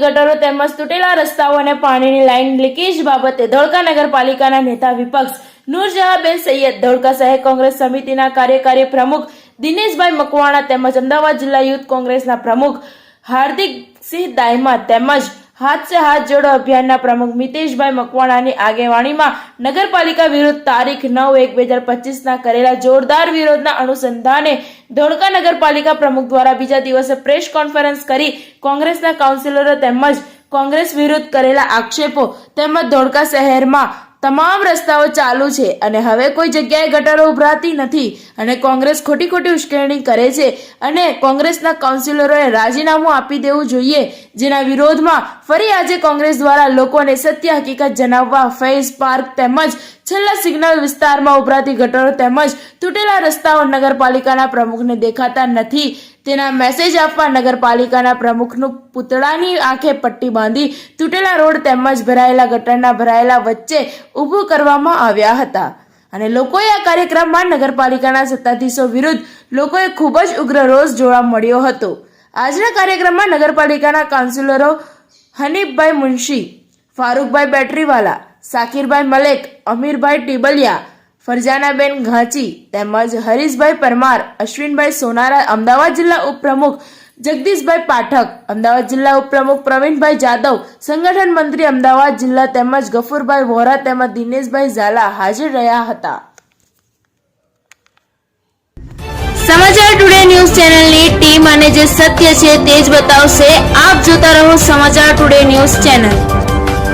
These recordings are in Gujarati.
ગટરો તેમજ તૂટેલા રસ્તાઓ અને પાણીની લાઇન લીકેજ બાબતે ધોળકા નગરપાલિકાના નેતા વિપક્ષ નૂરજહાબેન સૈયદ ધોળકા શહેર કોંગ્રેસ સમિતિના કાર્યકારી પ્રમુખ દિનેશભાઈ મકવાણા તેમજ અમદાવાદ જિલ્લા યુથ કોંગ્રેસના પ્રમુખ હાર્દિક સિંહ દાયમા તેમજ હાથ સે હાથ જોડો અભિયાનના પ્રમુખ મિતેશભાઈ મકવાણાની આગેવાણીમાં નગરપાલિકા વિરુદ્ધ તારીખ નવ એક બે હજાર પચીસના કરેલા જોરદાર વિરોધના અનુસંધાને ધોળકા નગરપાલિકા પ્રમુખ દ્વારા બીજા દિવસે પ્રેસ કોન્ફરન્સ કરી કોંગ્રેસના કાઉન્સિલરો તેમજ કોંગ્રેસ વિરુદ્ધ કરેલા આક્ષેપો તેમજ ધોળકા શહેરમાં તમામ રસ્તાઓ ચાલુ છે અને હવે કોઈ જગ્યાએ ગટરો ઉભરાતી નથી અને કોંગ્રેસ ખોટી ખોટી ઉશ્કેરણી કરે છે અને કોંગ્રેસના કાઉન્સિલરોએ રાજીનામું આપી દેવું જોઈએ જેના વિરોધમાં ફરી આજે કોંગ્રેસ દ્વારા લોકોને સત્ય હકીકત જણાવવા ફેઝ પાર્ક તેમજ છેલ્લા સિગ્નલ વિસ્તારમાં ઉભરાતી ગટરો તેમજ તૂટેલા રસ્તાઓ નગરપાલિકાના પ્રમુખને દેખાતા નથી. તેના મેસેજ આપવા નગરપાલિકાના પ્રમુખનું પૂતળાની આંખે પટ્ટી બાંધી તૂટેલા રોડ તેમજ ભરાયેલા ગટરના ભરાયેલા વચ્ચે ઊભું કરવામાં આવ્યા હતા. અને લોકોએ આ કાર્યક્રમમાં નગરપાલિકાના સત્તાધીશો વિરુદ્ધ લોકોએ ખૂબ જ ઉગ્ર રોષ જોવા મળ્યો હતો. આજના કાર્યક્રમમાં નગરપાલિકાના કાઉન્સિલરો હનીફભાઈ મુનશી, ફારૂકભાઈ બેટરીવાલા, સાકીરભાઈ મલેક, અમીરભાઈ ટીબલિયા, ફરજાનાબેન ઘાંચી તેમજ હરીશભાઈ પરમાર, અશ્વિનભાઈ સોનારા, અમદાવાદ જિલ્લા ઉપપ્રમુખ જગદીશભાઈ પાઠક, અમદાવાદ જિલ્લા ઉપપ્રમુખ પ્રવીણભાઈ જાદવ, સંગઠન મંત્રી અમદાવાદ જિલ્લા તેમજ ગફુરભાઈ વોરા તેમજ દિનેશભાઈ ઝાલા હાજર રહ્યા હતા. સમાચાર ટુડે ન્યૂઝ ચેનલની ટીમ અને જે સત્ય છે તે જ બતાવશે. આપ જોતા રહો સમાચાર ટુડે ન્યૂઝ ચેનલ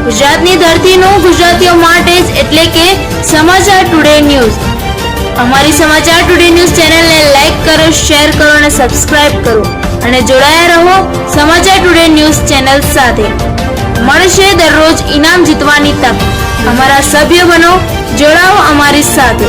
ગુજરાતની ધરતીનું ગુજરાતીઓ માટે જ એટલે કે સમાચાર ટુડે ન્યૂઝ અમારી સમાચાર ટુડે ન્યૂઝ ચેનલને લાઈક કરો શેર કરો અને સબસ્ક્રાઇબ કરો. અને જોડાયા રહો સમાચાર ટુડે ન્યૂઝ ચેનલ સાથે. મળશે દરરોજ ઇનામ જીતવાની તક. અમારા સભ્ય બનો, જોડાઓ અમારી સાથે.